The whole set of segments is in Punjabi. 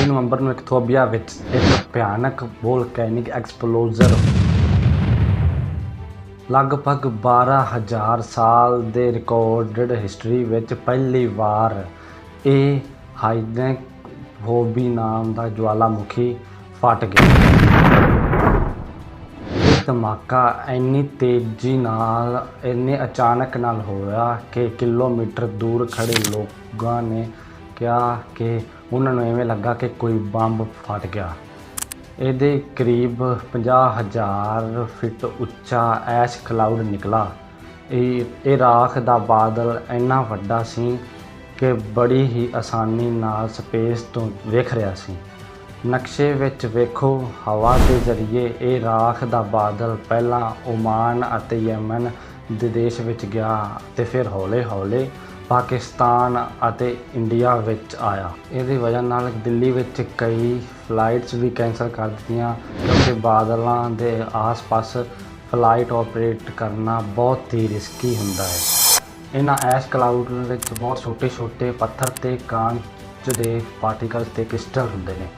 23 ਨਵੰਬਰ ਨੂੰ ਇਥੋਪੀਆ ਵਿੱਚ ਇੱਕ ਭਿਆਨਕ ਵੋਲਕੈਨਿਕ ਐਕਸਪਲੋਜ਼ਰ ਲਗਭਗ 12000 ਸਾਲ ਦੇ ਰਿਕਾਰਡਡ ਹਿਸਟਰੀ ਵਿੱਚ ਪਹਿਲੀ ਵਾਰ ਇਹ ਹਾਈਡੈਕ ਹੋਬੀ ਨਾਮ ਦਾ ਜਵਾਲਾਮੁਖੀ ਫਟ ਗਿਆ। ਇਹ ਧਮਾਕਾ ਇੰਨੀ ਤੇਜ਼ੀ ਨਾਲ, ਇੰਨੇ ਅਚਾਨਕ ਨਾਲ ਹੋਇਆ ਕਿ ਕਿਲੋਮੀਟਰ ਦੂਰ ਖੜੇ ਲੋਕਾਂ ਨੇ ਕਿਹਾ ਕਿ ਉਹਨਾਂ ਨੂੰ ਐਵੇਂ ਲੱਗਾ ਕਿ ਕੋਈ ਬੰਬ ਫਟ ਗਿਆ। ਇਹਦੇ ਕਰੀਬ 50000 ਫਿਟ ਉੱਚਾ ਐਸ਼ ਕਲਾਊਡ ਨਿਕਲਾ। ਇਹ ਇਹ ਰਾਖ ਦਾ ਬਾਦਲ ਇੰਨਾ ਵੱਡਾ ਸੀ ਕਿ ਬੜੀ ਹੀ ਆਸਾਨੀ ਨਾਲ ਸਪੇਸ ਤੋਂ ਵੇਖ ਰਿਹਾ ਸੀ। ਨਕਸ਼ੇ ਵਿੱਚ ਵੇਖੋ, ਹਵਾ ਦੇ ਜ਼ਰੀਏ ਇਹ ਰਾਖ ਦਾ ਬਾਦਲ ਪਹਿਲਾਂ ਓਮਾਨ ਅਤੇ ਯਮਨ ਦੇ ਦੇਸ਼ ਵਿੱਚ ਗਿਆ ਤੇ ਫਿਰ ਹੌਲੇ-ਹੌਲੇ ਪਾਕਿਸਤਾਨ ਅਤੇ ਇੰਡੀਆ ਵਿੱਚ ਆਇਆ। ਇਹਦੀ ਵਜ੍ਹਾ ਨਾਲ ਦਿੱਲੀ ਵਿੱਚ ਕਈ ਫਲਾਈਟਸ ਵੀ ਕੈਂਸਲ ਕਰ ਦਿੱਤੀਆਂ, ਕਿਉਂਕਿ ਬਾਦਲਾਂ ਦੇ ਆਸ-ਪਾਸ ਫਲਾਈਟ ਆਪਰੇਟ ਕਰਨਾ ਬਹੁਤ ਹੀ ਰਿਸਕੀ ਹੁੰਦਾ ਹੈ। ਇਹਨਾਂ ਐਸ਼ ਕਲਾਊਡ ਵਿੱਚ ਬਹੁਤ ਛੋਟੇ-ਛੋਟੇ ਪੱਥਰ ਤੇ ਕਾਂਚ ਦੇ ਪਾਰਟੀਕਲਸ ਤੇ ਕ੍ਰਿਸਟਲ ਹੁੰਦੇ ਨੇ।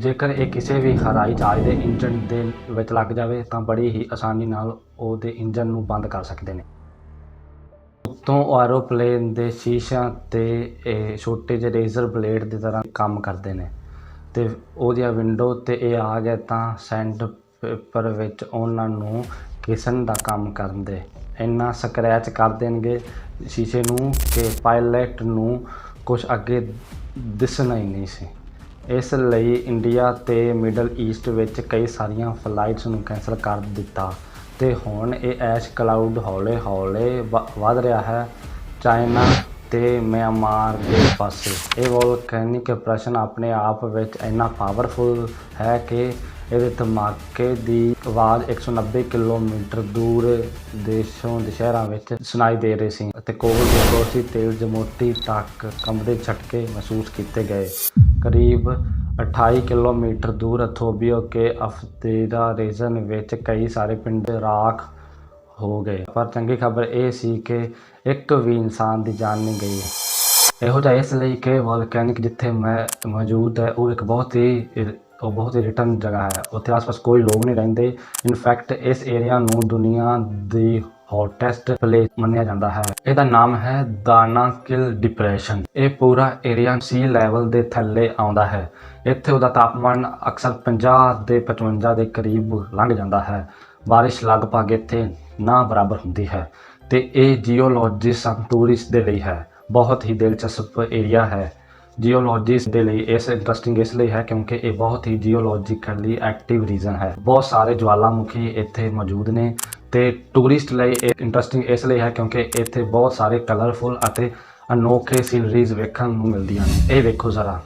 ਜੇਕਰ ਇਹ ਕਿਸੇ ਵੀ ਹਵਾਈ ਜਹਾਜ਼ ਦੇ ਇੰਜਣ ਦੇ ਵਿੱਚ ਲੱਗ ਜਾਵੇ, ਤਾਂ ਬੜੀ ਹੀ ਆਸਾਨੀ ਨਾਲ ਉਹਦੇ ਇੰਜਣ ਨੂੰ ਬੰਦ ਕਰ ਸਕਦੇ ਨੇ। ਉੱਤੋਂ ਐਰੋਪਲੇਨ ਦੇ ਸ਼ੀਸ਼ਿਆਂ ਤੇ ਇਹ ਛੋਟੇ ਜਿਹੇ ਰੇਜ਼ਰ ਬਲੇਡ ਦੀ ਤਰ੍ਹਾਂ ਕੰਮ ਕਰਦੇ ਨੇ। ਤੇ ਉਹਦੀਆਂ ਵਿੰਡੋ ਤੇ ਇਹ ਆ ਗਿਆ ਤਾਂ ਸੈਂਡ ਪੇਪਰ ਵਿੱਚ ਉਹਨਾਂ ਨੂੰ ਕਿਸਨ ਦਾ ਕੰਮ ਕਰਨ ਦੇ ਇੰਨਾ ਸਕ੍ਰੈਚ ਕਰ ਦੇਣਗੇ ਸ਼ੀਸ਼ੇ ਨੂੰ ਕਿ ਪਾਇਲਟ ਨੂੰ ਕੁਝ ਅੱਗੇ ਦਿਸਣਾ ਹੀ ਨਹੀਂ ਸੀ। ਇਸ ਲਈ ਇੰਡੀਆ ਤੇ ਮਿਡਲ ਈਸਟ ਵਿੱਚ ਕਈ ਸਾਰੀਆਂ ਫਲਾਈਟਸ ਨੂੰ ਕੈਂਸਲ ਕਰ ਦਿੱਤਾ ਤੇ ਹੁਣ ਇਹ ਐਸ਼ ਕਲਾਊਡ ਹੌਲੇ ਹੌਲੇ ਵ- ਵੱਧ ਰਿਹਾ ਹੈ। ਚਾਈਨਾ ਤੇ ਮਿਆਂਮਾਰ ਦੇ ਪਾਸੇ ਇਹ ਵੋਲਕੈਨਿਕ ਪ੍ਰਸ਼ਨ ਆਪਣੇ ਆਪ ਵਿੱਚ ਇੰਨਾ ਪਾਵਰਫੁਲ ਹੈ ਕਿ ਇਹਦੇ ਧਮਾਕੇ ਦੀ ਆਵਾਜ਼ 190 ਕਿਲੋਮੀਟਰ ਦੂਰ ਦੇਸ਼ੋਂ ਦੇ ਸ਼ਹਿਰਾਂ ਵਿੱਚ ਸੁਣਾਈ ਦੇ ਰਹੀ ਸੀ ਅਤੇ ਕੋਲ ਦੇ ਕੋਸੀ ਤੇਲ ਜਮੋਟੀ ਤੱਕ ਕੰਬਦੇ ਝਟਕੇ ਮਹਿਸੂਸ ਕੀਤੇ ਗਏ। ਕਰੀਬ 28 ਕਿਲੋਮੀਟਰ ਦੂਰ ਅਥੋਬੀਓ ਕੇ ਅਫਤੇਰਾ ਰੀਜਨ ਵਿੱਚ ਕਈ ਸਾਰੇ ਪਿੰਡ ਰਾਖ ਹੋ ਗਏ। ਪਰ ਚੰਗੀ ਖਬਰ ਇਹ ਸੀ ਕਿ ਇੱਕ ਵੀ ਇਨਸਾਨ ਦੀ ਜਾਨ ਨਹੀਂ ਗਈ। ਇਹੋ ਜਿਹਾ ਇਸ ਲਈ ਕਿ ਵੋਲਕੈਨਿਕ ਜਿੱਥੇ ਮੈਂ ਮੌਜੂਦ ਹੈ, ਉਹ ਇੱਕ ਬਹੁਤ ਹੀ ਉਹ ਬਹੁਤ ਹੀ ਰਿਟਰਨ ਜਗ੍ਹਾ ਹੈ। ਉੱਥੇ ਆਸ-ਪਾਸ ਕੋਈ ਲੋਕ ਨਹੀਂ ਰਹਿੰਦੇ। ਇਨਫੈਕਟ ਇਸ ਏਰੀਆ ਨੂੰ ਦੁਨੀਆ ਦੀ ਹੌਟੈਸਟ ਪਲੇਸ ਮੰਨਿਆ ਜਾਂਦਾ ਹੈ। ਇਹਦਾ ਨਾਮ ਹੈ ਦਾਨਾ ਕਿਲ ਡਿਪਰੈਸ਼ਨ ਇਹ ਪੂਰਾ ਏਰੀਆ ਸੀ ਲੈਵਲ ਦੇ ਥੱਲੇ ਆਉਂਦਾ ਹੈ। ਇੱਥੇ ਉਹਦਾ ਤਾਪਮਾਨ ਅਕਸਰ 50 ਦੇ 55 ਦੇ ਕਰੀਬ ਲੰਘ ਜਾਂਦਾ ਹੈ। ਬਾਰਿਸ਼ ਲਗਭਗ ਇੱਥੇ ਨਾ ਬਰਾਬਰ ਹੁੰਦੀ ਹੈ ਤੇ ਇਹ ਜੀਓਲੋਜਿਸਟ ਟੂਰਿਸਟ ਦੇ ਲਈ ਹੈ। ਬਹੁਤ ਹੀ ਦਿਲਚਸਪ ਏਰੀਆ ਹੈ। ਜੀਓਲੋਜਿਸਟ ਦੇ ਲਈ ਇਸ ਇੰਟਰਸਟਿੰਗ ਇਸ ਲਈ ਹੈ ਕਿਉਂਕਿ ਇਹ ਬਹੁਤ ਹੀ ਜੀਓਲੋਜੀਕਲੀ ਐਕਟਿਵ ਰੀਜਨ ਹੈ। ਬਹੁਤ ਸਾਰੇ ਜਵਾਲਾਮੁਖੀ ਇੱਥੇ ਮੌਜੂਦ ਨੇ ਤੇ ਟੂਰਿਸਟ ਲਈ ਇਹ ਇੰਟਰਸਟਿੰਗ ਇਸ ਲਈ ਹੈ ਕਿਉਂਕਿ ਇੱਥੇ ਬਹੁਤ ਸਾਰੇ ਕਲਰਫੁਲ ਅਤੇ ਅਨੋਖੇ ਸੀਨਰੀਜ਼ ਵੇਖਣ ਨੂੰ ਮਿਲਦੀਆਂ ਨੇ। ਇਹ ਵੇਖੋ ਜ਼ਰਾ।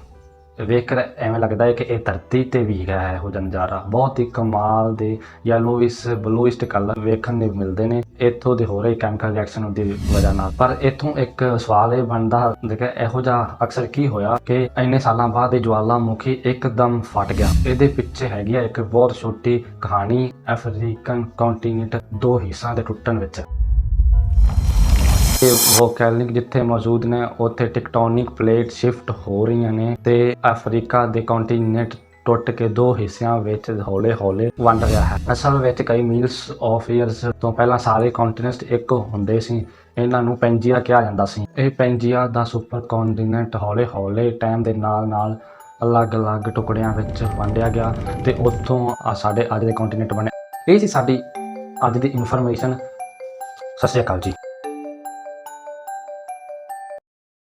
ਵੇਖ ਕਰ ਐਵੇਂ ਲੱਗਦਾ ਹੈ ਕਿ ਇਹ ਧਰਤੀ ਤੇ ਵੀ ਹੈ ਉਹ ਨਜ਼ਾਰਾ। ਬਹੁਤ ਹੀ ਕਮਾਲ ਦੇ ਯੈਲੋਇਸ ਬਲੂਇਸਟ ਕਲਰ ਵੇਖਣ ਨੂੰ ਮਿਲਦੇ ਨੇ। ਇੱਥੋਂ ਦੇ ਹੋ ਰਹੇ ਕੈਮੀਕਲ ਰਿਐਕਸ਼ਨ ਦੀ ਵਜ੍ਹਾ ਨਾਲ। ਪਰ ਇੱਥੋਂ ਇੱਕ ਸਵਾਲ ਇਹ ਬਣਦਾ ਕਿ ਇਹੋ ਜਿਹਾ ਅਕਸਰ ਕੀ ਹੋਇਆ ਕਿ ਇੰਨੇ ਸਾਲਾਂ ਬਾਅਦ ਇਹ ਜਵਾਲਾਮੁਖੀ ਇੱਕਦਮ ਫਟ ਗਿਆ। ਇਹਦੇ ਪਿੱਛੇ ਹੈਗੀ ਆ ਇੱਕ ਬਹੁਤ ਛੋਟੀ ਕਹਾਣੀ ਅਫਰੀਕਨ ਕੰਟੀਨੈਂਟ ਦੋ ਹਿੱਸਿਆਂ ਦੇ ਟੁੱਟਣ ਵਿੱਚ। ਤੇ ਵੋਲਕੈਨਿਕ ਜਿੱਥੇ ਮੌਜੂਦ ਨੇ, ਉੱਥੇ ਟੈਕਟੋਨਿਕ ਪਲੇਟ ਸ਼ਿਫਟ ਹੋ ਰਹੀਆਂ ਨੇ ਤੇ ਅਫਰੀਕਾ ਦੇ ਕੰਟੀਨੈਂਟ ਟੁੱਟ ਕੇ ਦੋ ਹਿੱਸਿਆਂ ਵਿੱਚ ਹੌਲੇ-ਹੌਲੇ ਵੰਡ ਰਿਹਾ ਹੈ। ਅਸਲ ਵਿੱਚ ਕਈ ਮੀਲਸ ਆਫ ਇਅਰਸ ਤੋਂ ਪਹਿਲਾਂ ਸਾਰੇ ਕੰਟੀਨੈਂਟ ਇੱਕ ਹੁੰਦੇ ਸੀ, ਇਹਨਾਂ ਨੂੰ ਪੈਂਜੀਆ ਕਿਹਾ ਜਾਂਦਾ ਸੀ। ਇਹ ਪੈਂਜੀਆ ਦਾ ਸੁਪਰ ਕੰਟੀਨੈਂਟ ਹੌਲੇ-ਹੌਲੇ ਟਾਈਮ ਦੇ ਨਾਲ-ਨਾਲ ਅਲੱਗ-ਅਲੱਗ ਟੁਕੜਿਆਂ ਵਿੱਚ ਵੰਡਿਆ ਗਿਆ ਤੇ ਉੱਥੋਂ ਸਾਡੇ ਅੱਜ ਦੇ ਕੰਟੀਨੈਂਟ ਬਣੇ। ਇਹ ਸੀ ਸਾਡੀ ਅੱਜ ਦੀ ਇਨਫੋਰਮੇਸ਼ਨ। ਸਤਿ ਸ਼੍ਰੀ ਅਕਾਲ ਜੀ।